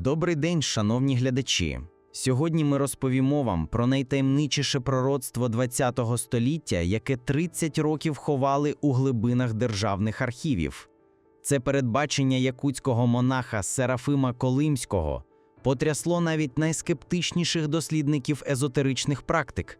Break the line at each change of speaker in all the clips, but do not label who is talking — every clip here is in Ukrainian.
Добрий день, шановні глядачі. Сьогодні ми розповімо вам про найтаємничіше пророцтво ХХ століття, яке 30 років ховали у глибинах державних архівів. Це передбачення якутського монаха Серафима Колимського потрясло навіть найскептичніших дослідників езотеричних практик.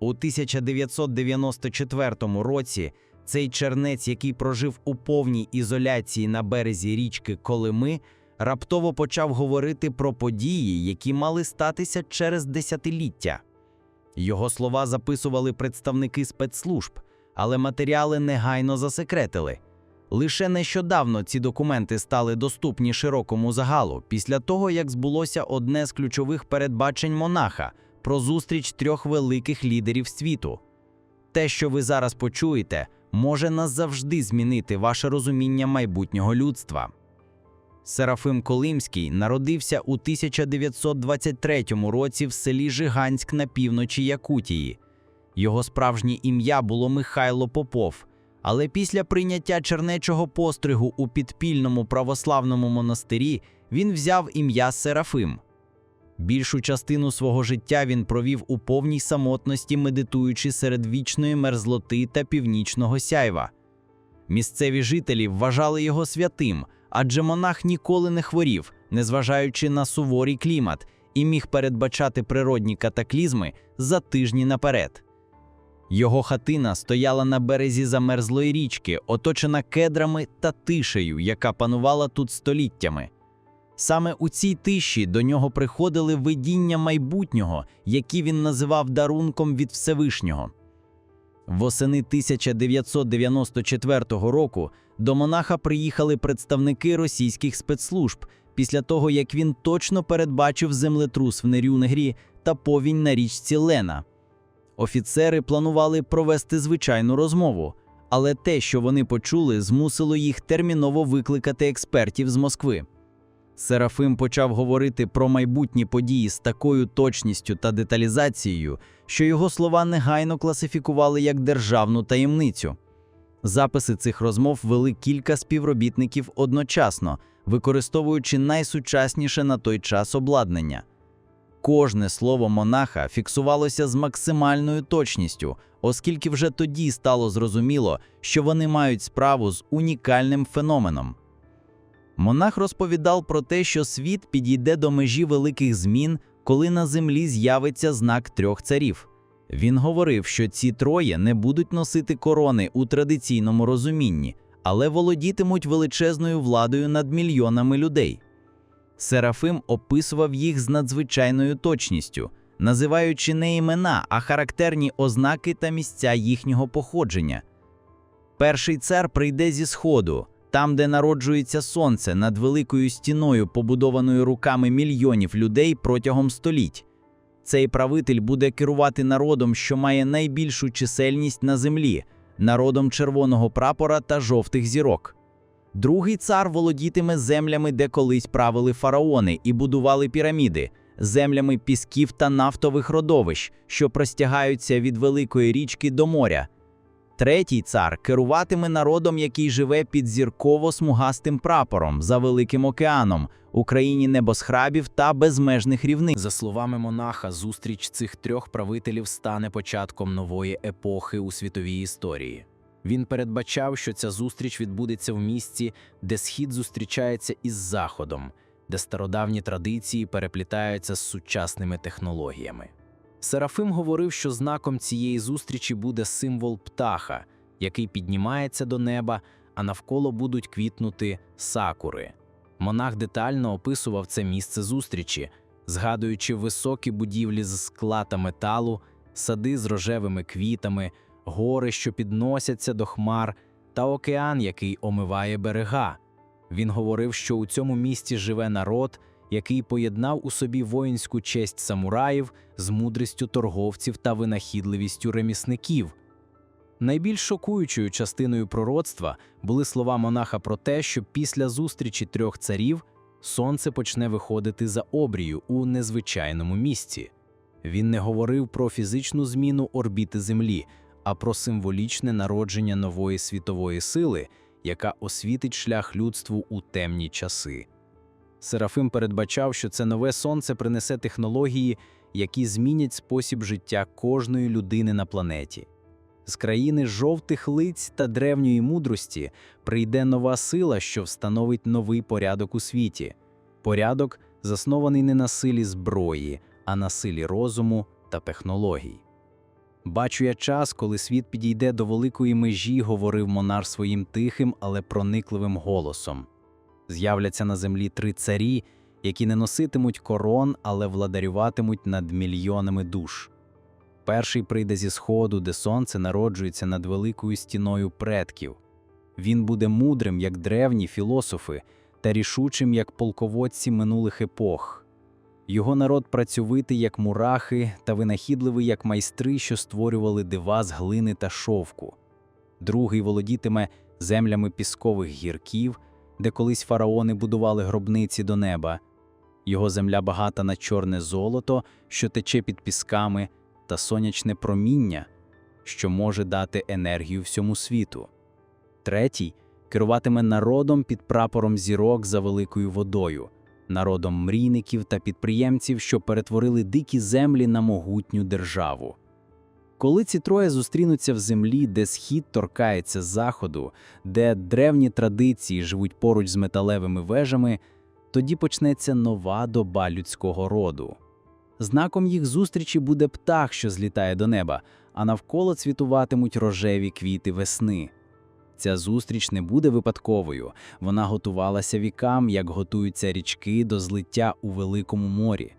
У 1994 році цей чернець, який прожив у повній ізоляції на березі річки Колими, раптово почав говорити про події, які мали статися через десятиліття. Його слова записували представники спецслужб, але матеріали негайно засекретили. Лише нещодавно ці документи стали доступні широкому загалу після того, як збулося одне з ключових передбачень монаха про зустріч трьох великих лідерів світу. Те, що ви зараз почуєте, може назавжди змінити ваше розуміння майбутнього людства. Серафим Колимський народився у 1923 році в селі Жиганськ на півночі Якутії. Його справжнє ім'я було Михайло Попов, але після прийняття чернечого постригу у підпільному православному монастирі він взяв ім'я Серафим. Більшу частину свого життя він провів у повній самотності, медитуючи серед вічної мерзлоти та північного сяйва. Місцеві жителі вважали його святим, адже монах ніколи не хворів, незважаючи на суворий клімат, і міг передбачати природні катаклізми за тижні наперед. Його хатина стояла на березі замерзлої річки, оточена кедрами та тишею, яка панувала тут століттями. Саме у цій тиші до нього приходили видіння майбутнього, які він називав дарунком від Всевишнього. Восени 1994 року до монаха приїхали представники російських спецслужб після того, як він точно передбачив землетрус в Нерюнегрі та повінь на річці Лена. Офіцери планували провести звичайну розмову, але те, що вони почули, змусило їх терміново викликати експертів з Москви. Серафим почав говорити про майбутні події з такою точністю та деталізацією, що його слова негайно класифікували як державну таємницю. Записи цих розмов вели кілька співробітників одночасно, використовуючи найсучасніше на той час обладнання. Кожне слово монаха фіксувалося з максимальною точністю, оскільки вже тоді стало зрозуміло, що вони мають справу з унікальним феноменом. Монах розповідав про те, що світ підійде до межі великих змін, коли на землі з'явиться знак трьох царів. Він говорив, що ці троє не будуть носити корони у традиційному розумінні, але володітимуть величезною владою над мільйонами людей. Серафим описував їх з надзвичайною точністю, називаючи не імена, а характерні ознаки та місця їхнього походження. Перший цар прийде зі сходу, там, де народжується сонце над великою стіною, побудованою руками мільйонів людей протягом століть. Цей правитель буде керувати народом, що має найбільшу чисельність на землі, народом червоного прапора та жовтих зірок. Другий цар володітиме землями, де колись правили фараони і будували піраміди, землями пісків та нафтових родовищ, що простягаються від великої річки до моря. Третій цар керуватиме народом, який живе під зірково-смугастим прапором за Великим океаном, Україні небосхрабів та безмежних рівнин.
За словами монаха, зустріч цих трьох правителів стане початком нової епохи у світовій історії. Він передбачав, що ця зустріч відбудеться в місці, де схід зустрічається із заходом, де стародавні традиції переплітаються з сучасними технологіями. Серафим говорив, що знаком цієї зустрічі буде символ птаха, який піднімається до неба, а навколо будуть квітнути сакури. Монах детально описував це місце зустрічі, згадуючи високі будівлі з скла та металу, сади з рожевими квітами, гори, що підносяться до хмар, та океан, який омиває берега. Він говорив, що у цьому місті живе народ, який поєднав у собі воїнську честь самураїв з мудрістю торговців та винахідливістю ремісників. Найбільш шокуючою частиною пророцтва були слова монаха про те, що після зустрічі трьох царів сонце почне виходити за обрію у незвичайному місці. Він не говорив про фізичну зміну орбіти Землі, а про символічне народження нової світової сили, яка освітить шлях людству у темні часи. Серафим передбачав, що це нове сонце принесе технології, які змінять спосіб життя кожної людини на планеті. З країни жовтих лиць та древньої мудрості прийде нова сила, що встановить новий порядок у світі. Порядок, заснований не на силі зброї, а на силі розуму та технологій. Бачу я час, коли світ підійде до великої межі, говорив монар своїм тихим, але проникливим голосом. З'являться на землі три царі, які не носитимуть корон, але владарюватимуть над мільйонами душ. Перший прийде зі сходу, де сонце народжується над великою стіною предків. Він буде мудрим, як древні філософи, та рішучим, як полководці минулих епох. Його народ працьовитий, як мурахи, та винахідливий, як майстри, що створювали дива з глини та шовку. Другий володітиме землями піскових гірків, де колись фараони будували гробниці до неба. Його земля багата на чорне золото, що тече під пісками, та сонячне проміння, що може дати енергію всьому світу. Третій керуватиме народом під прапором зірок за великою водою, народом мрійників та підприємців, що перетворили дикі землі на могутню державу. Коли ці троє зустрінуться в землі, де схід торкається заходу, де древні традиції живуть поруч з металевими вежами, тоді почнеться нова доба людського роду. Знаком їх зустрічі буде птах, що злітає до неба, а навколо цвітуватимуть рожеві квіти весни. Ця зустріч не буде випадковою, вона готувалася вікам, як готуються річки до злиття у великому морі.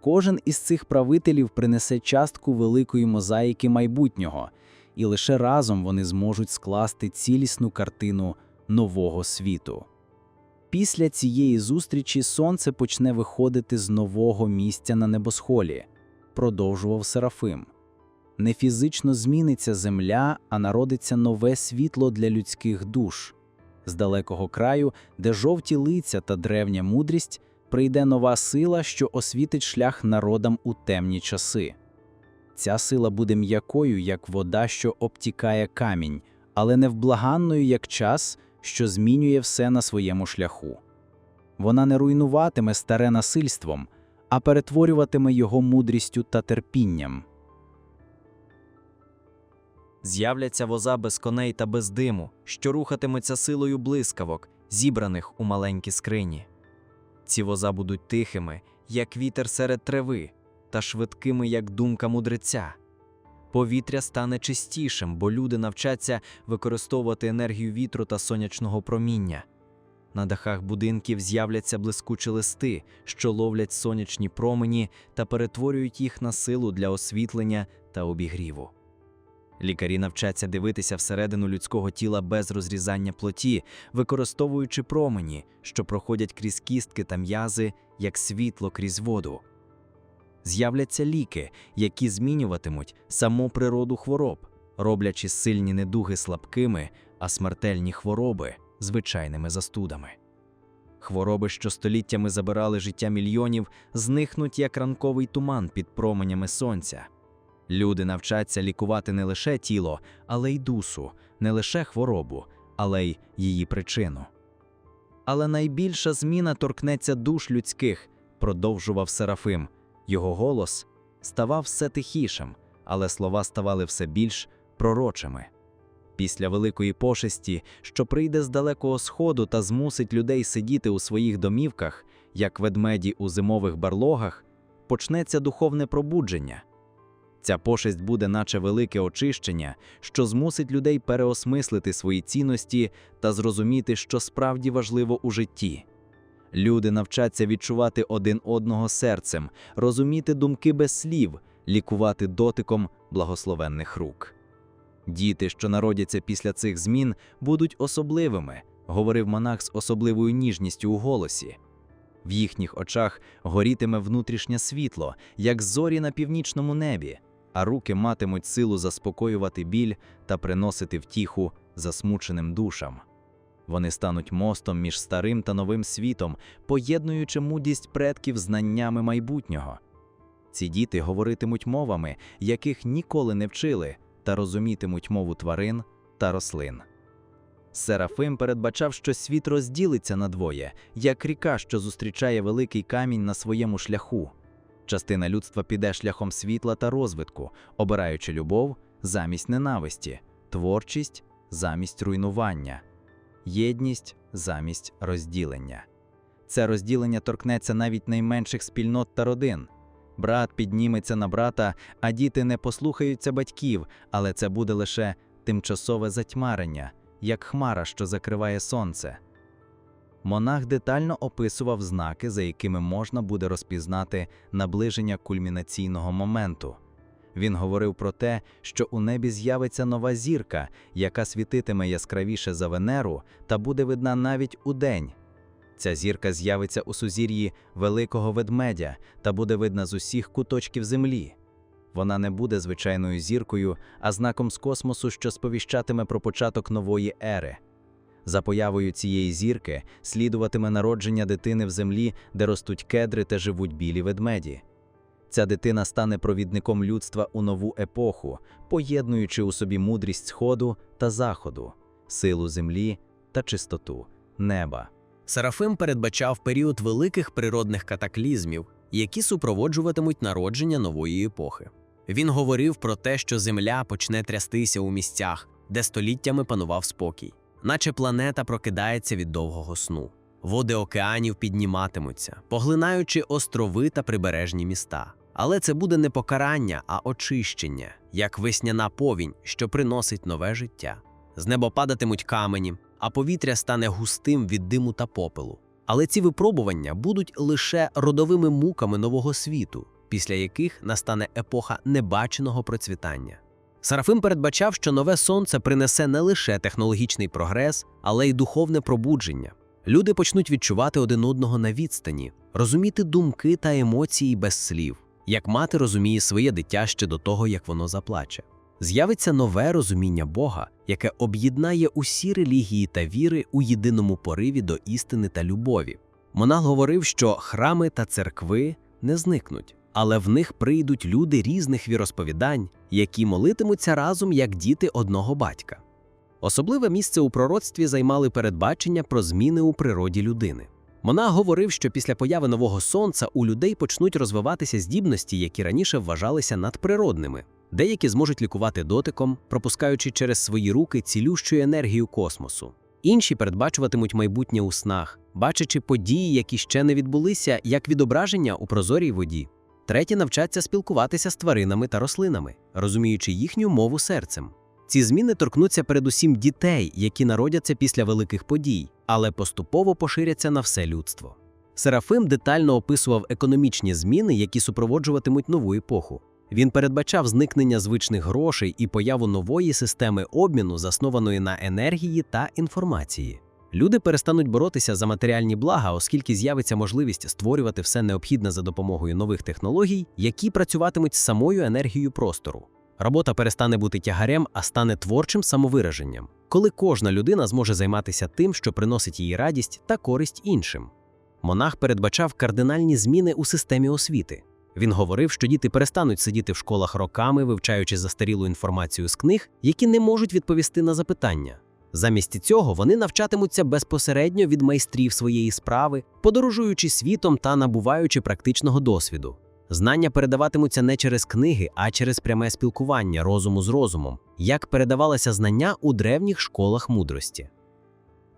Кожен із цих правителів принесе частку великої мозаїки майбутнього, і лише разом вони зможуть скласти цілісну картину нового світу. Після цієї зустрічі сонце почне виходити з нового місця на небосхолі, продовжував Серафим. Не фізично зміниться земля, а народиться нове світло для людських душ. З далекого краю, де жовті лиця та древня мудрість, прийде нова сила, що освітить шлях народам у темні часи. Ця сила буде м'якою, як вода, що обтікає камінь, але невблаганною, як час, що змінює все на своєму шляху. Вона не руйнуватиме старе насильством, а перетворюватиме його мудрістю та терпінням.
З'являться воза без коней та без диму, що рухатимуться силою блискавок, зібраних у маленькі скрині. Ці воза будуть тихими, як вітер серед трави, та швидкими, як думка мудреця. Повітря стане чистішим, бо люди навчаться використовувати енергію вітру та сонячного проміння. На дахах будинків з'являться блискучі листи, що ловлять сонячні промені та перетворюють їх на силу для освітлення та обігріву. Лікарі навчаться дивитися всередину людського тіла без розрізання плоті, використовуючи промені, що проходять крізь кістки та м'язи, як світло крізь воду. З'являться ліки, які змінюватимуть саму природу хвороб, роблячи сильні недуги слабкими, а смертельні хвороби звичайними застудами. Хвороби, що століттями забирали життя мільйонів, зникнуть як ранковий туман під променями сонця. Люди навчаться лікувати не лише тіло, але й душу, не лише хворобу, але й її причину. Але найбільша зміна торкнеться душ людських, продовжував Серафим. Його голос ставав все тихішим, але слова ставали все більш пророчими. Після великої пошесті, що прийде з далекого сходу та змусить людей сидіти у своїх домівках, як ведмеді у зимових барлогах, почнеться духовне пробудження. Ця пошесть буде, наче велике очищення, що змусить людей переосмислити свої цінності та зрозуміти, що справді важливо у житті. Люди навчаться відчувати один одного серцем, розуміти думки без слів, лікувати дотиком благословенних рук. Діти, що народяться після цих змін, будуть особливими, говорив монах з особливою ніжністю у голосі. В їхніх очах горітиме внутрішнє світло, як зорі на північному небі, а руки матимуть силу заспокоювати біль та приносити втіху засмученим душам. Вони стануть мостом між старим та новим світом, поєднуючи мудрість предків знаннями майбутнього. Ці діти говоритимуть мовами, яких ніколи не вчили, та розумітимуть мову тварин та рослин. Серафим передбачав, що світ розділиться надвоє, як ріка, що зустрічає великий камінь на своєму шляху. Частина людства піде шляхом світла та розвитку, обираючи любов замість ненависті, творчість замість руйнування, єдність замість розділення. Це розділення торкнеться навіть найменших спільнот та родин. Брат підніметься на брата, а діти не послухаються батьків, але це буде лише тимчасове затьмарення, як хмара, що закриває сонце. Монах детально описував знаки, за якими можна буде розпізнати наближення кульмінаційного моменту. Він говорив про те, що у небі з'явиться нова зірка, яка світитиме яскравіше за Венеру та буде видна навіть у день. Ця зірка з'явиться у сузір'ї великого ведмедя та буде видна з усіх куточків землі. Вона не буде звичайною зіркою, а знаком з космосу, що сповіщатиме про початок нової ери. За появою цієї зірки слідуватиме народження дитини в землі, де ростуть кедри та живуть білі ведмеді. Ця дитина стане провідником людства у нову епоху, поєднуючи у собі мудрість сходу та заходу, силу землі та чистоту неба.
Серафим передбачав період великих природних катаклізмів, які супроводжуватимуть народження нової епохи. Він говорив про те, що Земля почне трястися у місцях, де століттями панував спокій, наче планета прокидається від довгого сну. Води океанів підніматимуться, поглинаючи острови та прибережні міста. Але це буде не покарання, а очищення, як весняна повінь, що приносить нове життя. З неба падатимуть камені, а повітря стане густим від диму та попелу. Але ці випробування будуть лише родовими муками нового світу, після яких настане епоха небаченого процвітання. Сарафим передбачав, що нове сонце принесе не лише технологічний прогрес, але й духовне пробудження. Люди почнуть відчувати один одного на відстані, розуміти думки та емоції без слів, як мати розуміє своє дитя ще до того, як воно заплаче. З'явиться нове розуміння Бога, яке об'єднає усі релігії та віри у єдиному пориві до істини та любові. Монах говорив, що храми та церкви не зникнуть, але в них прийдуть люди різних віросповідань, які молитимуться разом як діти одного батька. Особливе місце у пророцтві займали передбачення про зміни у природі людини. Монах говорив, що після появи нового сонця у людей почнуть розвиватися здібності, які раніше вважалися надприродними. Деякі зможуть лікувати дотиком, пропускаючи через свої руки цілющу енергію космосу. Інші передбачуватимуть майбутнє у снах, бачачи події, які ще не відбулися, як відображення у прозорій воді. Треті навчаться спілкуватися з тваринами та рослинами, розуміючи їхню мову серцем. Ці зміни торкнуться передусім дітей, які народяться після великих подій, але поступово поширяться на все людство. Серафим детально описував економічні зміни, які супроводжуватимуть нову епоху. Він передбачав зникнення звичних грошей і появу нової системи обміну, заснованої на енергії та інформації. Люди перестануть боротися за матеріальні блага, оскільки з'явиться можливість створювати все необхідне за допомогою нових технологій, які працюватимуть з самою енергією простору. Робота перестане бути тягарем, а стане творчим самовираженням, коли кожна людина зможе займатися тим, що приносить їй радість та користь іншим. Монах передбачав кардинальні зміни у системі освіти. Він говорив, що діти перестануть сидіти в школах роками, вивчаючи застарілу інформацію з книг, які не можуть відповісти на запитання. Замість цього вони навчатимуться безпосередньо від майстрів своєї справи, подорожуючи світом та набуваючи практичного досвіду. Знання передаватимуться не через книги, а через пряме спілкування розуму з розумом, як передавалися знання у древніх школах мудрості.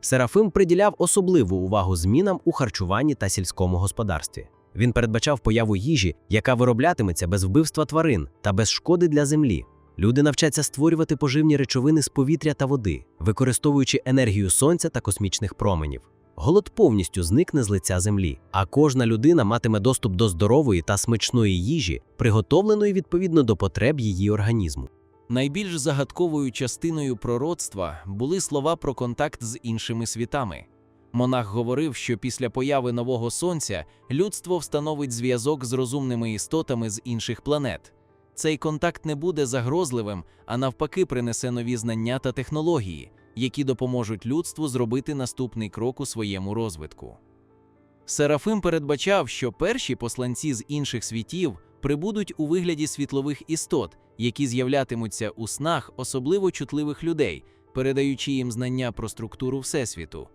Серафим приділяв особливу увагу змінам у харчуванні та сільському господарстві. Він передбачав появу їжі, яка вироблятиметься без вбивства тварин та без шкоди для землі. Люди навчаться створювати поживні речовини з повітря та води, використовуючи енергію сонця та космічних променів. Голод повністю зникне з лиця землі, а кожна людина матиме доступ до здорової та смачної їжі, приготовленої відповідно до потреб її організму.
Найбільш загадковою частиною пророцтва були слова про контакт з іншими світами. Монах говорив, що після появи нового сонця людство встановить зв'язок з розумними істотами з інших планет. Цей контакт не буде загрозливим, а навпаки, принесе нові знання та технології, які допоможуть людству зробити наступний крок у своєму розвитку. Серафим передбачав, що перші посланці з інших світів прибудуть у вигляді світлових істот, які з'являтимуться у снах особливо чутливих людей,
передаючи їм знання про структуру Всесвіту.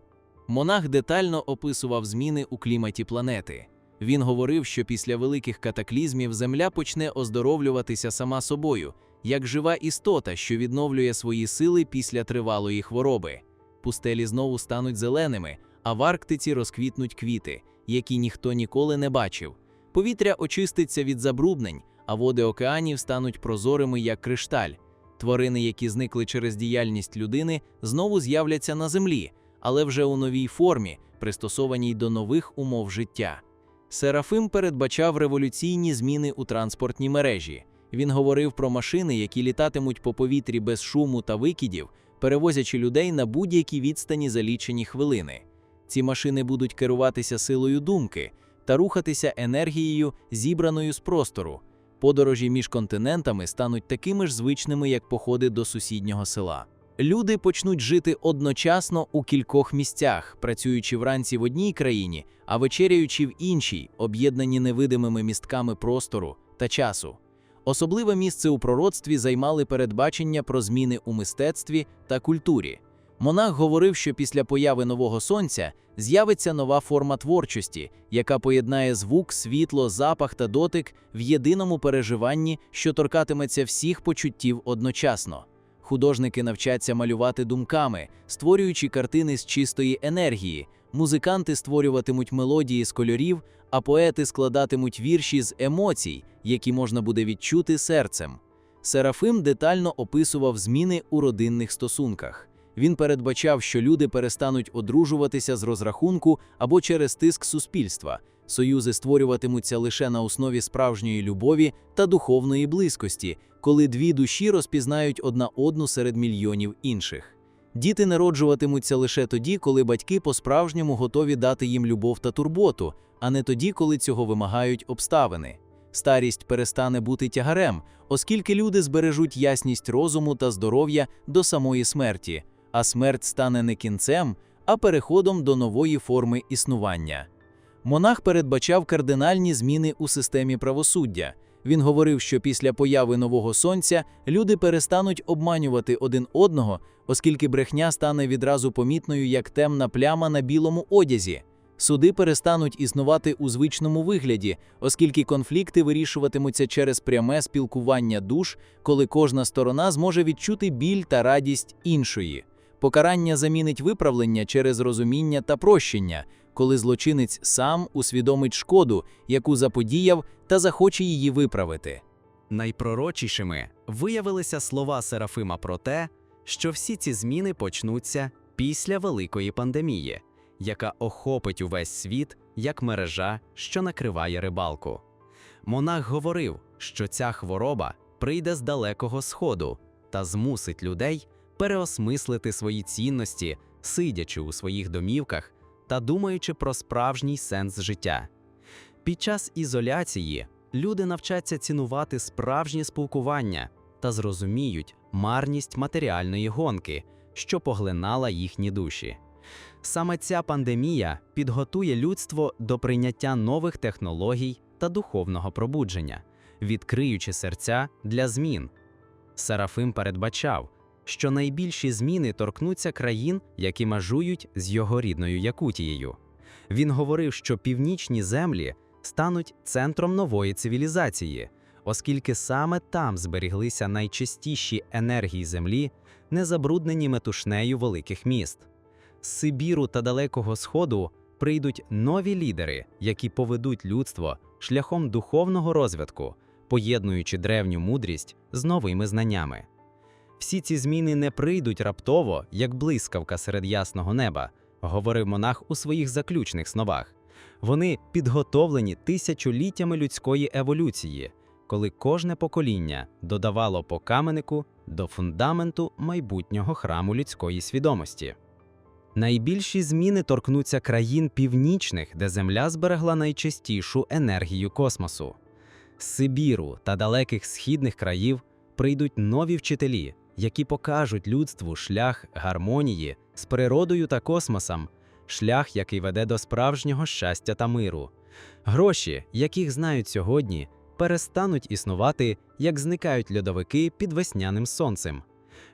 Монах детально описував зміни у кліматі планети. Він говорив, що після великих катаклізмів Земля почне оздоровлюватися сама собою, як жива істота, що відновлює свої сили після тривалої хвороби. Пустелі знову стануть зеленими, а в Арктиці розквітнуть квіти, які ніхто ніколи не бачив. Повітря очиститься від забруднень, а води океанів стануть прозорими, як кришталь. Тварини, які зникли через діяльність людини, знову з'являться на землі, але вже у новій формі, пристосованій до нових умов життя. Серафим передбачав революційні зміни у транспортній мережі. Він говорив про машини, які літатимуть по повітрі без шуму та викидів, перевозячи людей на будь-які відстані за лічені хвилини. Ці машини будуть керуватися силою думки та рухатися енергією, зібраною з простору. Подорожі між континентами стануть такими ж звичними, як походи до сусіднього села. Люди почнуть жити одночасно у кількох місцях, працюючи вранці в одній країні, а вечеряючи в іншій, об'єднані невидимими містками простору та часу. Особливе місце у пророцтві займали передбачення про зміни у мистецтві та культурі. Монах говорив, що після появи нового сонця з'явиться нова форма творчості, яка поєднає звук, світло, запах та дотик в єдиному переживанні, що торкатиметься всіх почуттів одночасно. Художники навчаться малювати думками, створюючи картини з чистої енергії, музиканти створюватимуть мелодії з кольорів, а поети складатимуть вірші з емоцій, які можна буде відчути серцем. Серафим детально описував зміни у родинних стосунках. Він передбачав, що люди перестануть одружуватися з розрахунку або через тиск суспільства. Союзи створюватимуться лише на основі справжньої любові та духовної близькості, коли дві душі розпізнають одна одну серед мільйонів інших. Діти народжуватимуться лише тоді, коли батьки по-справжньому готові дати їм любов та турботу, а не тоді, коли цього вимагають обставини. Старість перестане бути тягарем, оскільки люди збережуть ясність розуму та здоров'я до самої смерті, а смерть стане не кінцем, а переходом до нової форми існування. Монах передбачав кардинальні зміни у системі правосуддя. Він говорив, що після появи нового сонця люди перестануть обманювати один одного, оскільки брехня стане відразу помітною як темна пляма на білому одязі. Суди перестануть існувати у звичному вигляді, оскільки конфлікти вирішуватимуться через пряме спілкування душ, коли кожна сторона зможе відчути біль та радість іншої. Покарання замінить виправлення через розуміння та прощення, коли злочинець сам усвідомить шкоду, яку заподіяв, та захоче її виправити.
Найпророчішими виявилися слова Серафима про те, що всі ці зміни почнуться після великої пандемії, яка охопить увесь світ як мережа, що накриває рибалку. Монах говорив, що ця хвороба прийде з далекого сходу та змусить людей переосмислити свої цінності, сидячи у своїх домівках та думаючи про справжній сенс життя. Під час ізоляції люди навчаться цінувати справжнє спілкування та зрозуміють марність матеріальної гонки, що поглинала їхні душі. Саме ця пандемія підготує людство до прийняття нових технологій та духовного пробудження, відкриючи серця для змін. Серафим передбачав, що найбільші зміни торкнуться країн, які межують з його рідною Якутією. Він говорив, що північні землі стануть центром нової цивілізації, оскільки саме там зберіглися найчистіші енергії землі, не забруднені метушнею великих міст. З Сибіру та Далекого Сходу прийдуть нові лідери, які поведуть людство шляхом духовного розвитку, поєднуючи древню мудрість з новими знаннями. Всі ці зміни не прийдуть раптово, як блискавка серед ясного неба, говорив монах у своїх заключних словах. Вони підготовлені тисячоліттями людської еволюції, коли кожне покоління додавало по каменику до фундаменту майбутнього храму людської свідомості. Найбільші зміни торкнуться країн північних, де Земля зберегла найчистішу енергію космосу. З Сибіру та далеких східних країв прийдуть нові вчителі, які покажуть людству шлях гармонії з природою та космосом, шлях, який веде до справжнього щастя та миру. Гроші, яких знають сьогодні, перестануть існувати, як зникають льодовики під весняним сонцем.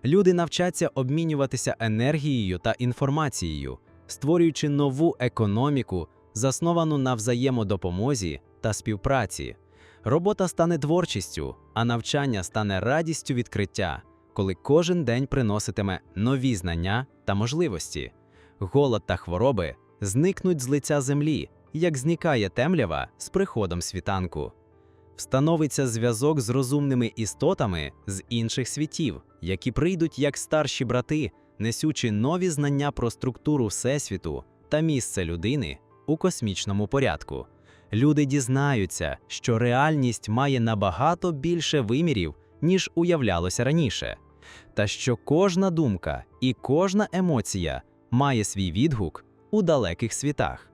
Люди навчаться обмінюватися енергією та інформацією, створюючи нову економіку, засновану на взаємодопомозі та співпраці. Робота стане творчістю, а навчання стане радістю відкриття, коли кожен день приноситиме нові знання та можливості. Голод та хвороби зникнуть з лиця землі, як зникає темрява з приходом світанку. Встановиться зв'язок з розумними істотами з інших світів, які прийдуть як старші брати, несучи нові знання про структуру Всесвіту та місце людини у космічному порядку. Люди дізнаються, що реальність має набагато більше вимірів, ніж уявлялося раніше, та що кожна думка і кожна емоція має свій відгук у далеких світах.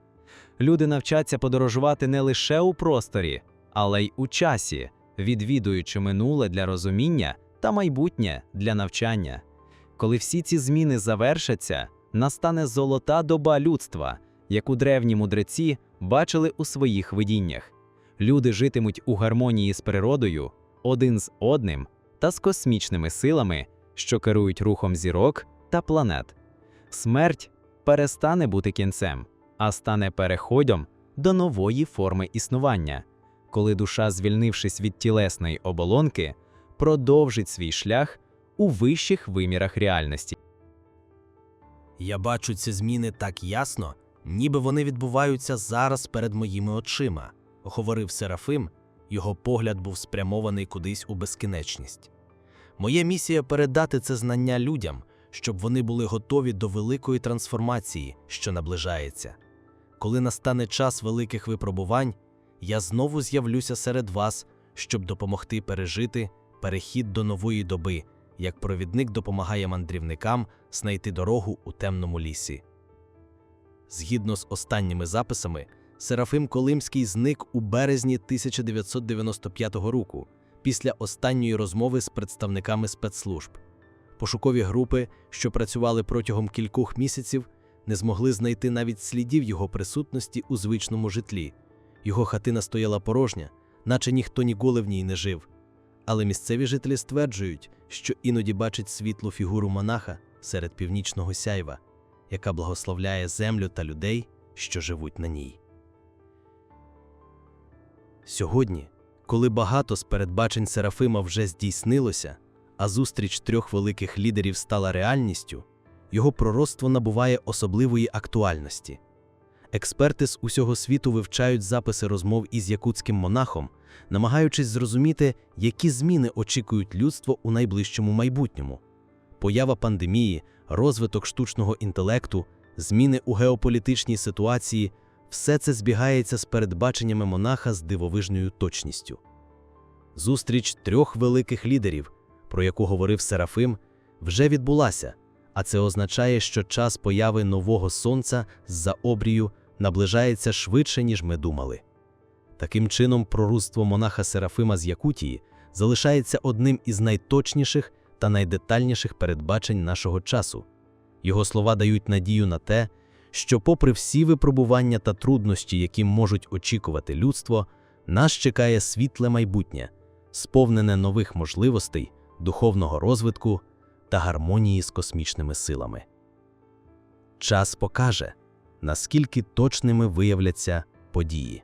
Люди навчаться подорожувати не лише у просторі, але й у часі, відвідуючи минуле для розуміння та майбутнє для навчання. Коли всі ці зміни завершаться, настане золота доба людства, яку древні мудреці бачили у своїх видіннях. Люди житимуть у гармонії з природою, один з одним та з космічними силами, що керують рухом зірок та планет. Смерть перестане бути кінцем, а стане переходом до нової форми існування, коли душа, звільнившись від тілесної оболонки, продовжить свій шлях у вищих вимірах реальності.
Я бачу ці зміни так ясно, ніби вони відбуваються зараз перед моїми очима, говорив Серафим, його погляд був спрямований кудись у безкінечність. Моя місія передати це знання людям, щоб вони були готові до великої трансформації, що наближається. Коли настане час великих випробувань, я знову з'явлюся серед вас, щоб допомогти пережити перехід до нової доби, як провідник допомагає мандрівникам знайти дорогу у темному лісі. Згідно з останніми записами, Серафим Колимський зник у березні 1995 року після останньої розмови з представниками спецслужб. Пошукові групи, що працювали протягом кількох місяців, не змогли знайти навіть слідів його присутності у звичному житлі. Його хатина стояла порожня, наче ніхто ніколи в ній не жив. Але місцеві жителі стверджують, що іноді бачать світлу фігуру монаха серед північного сяйва, яка благословляє землю та людей, що живуть на ній. Сьогодні, коли багато з передбачень Серафима вже здійснилося, а зустріч трьох великих лідерів стала реальністю, його пророцтво набуває особливої актуальності. Експерти з усього світу вивчають записи розмов із якутським монахом, намагаючись зрозуміти, які зміни очікують людство у найближчому майбутньому. Поява пандемії, розвиток штучного інтелекту, зміни у геополітичній ситуації все це збігається з передбаченнями монаха з дивовижною точністю. Зустріч трьох великих лідерів, про яку говорив Серафим, вже відбулася, а це означає, що час появи нового сонця з-за обрію наближається швидше, ніж ми думали. Таким чином, пророцтво монаха Серафима з Якутії залишається одним із найточніших та найдетальніших передбачень нашого часу. Його слова дають надію на те, що, попри всі випробування та труднощі, які можуть очікувати людство, нас чекає світле майбутнє, сповнене нових можливостей, духовного розвитку та гармонії з космічними силами. Час покаже, наскільки точними виявляться події.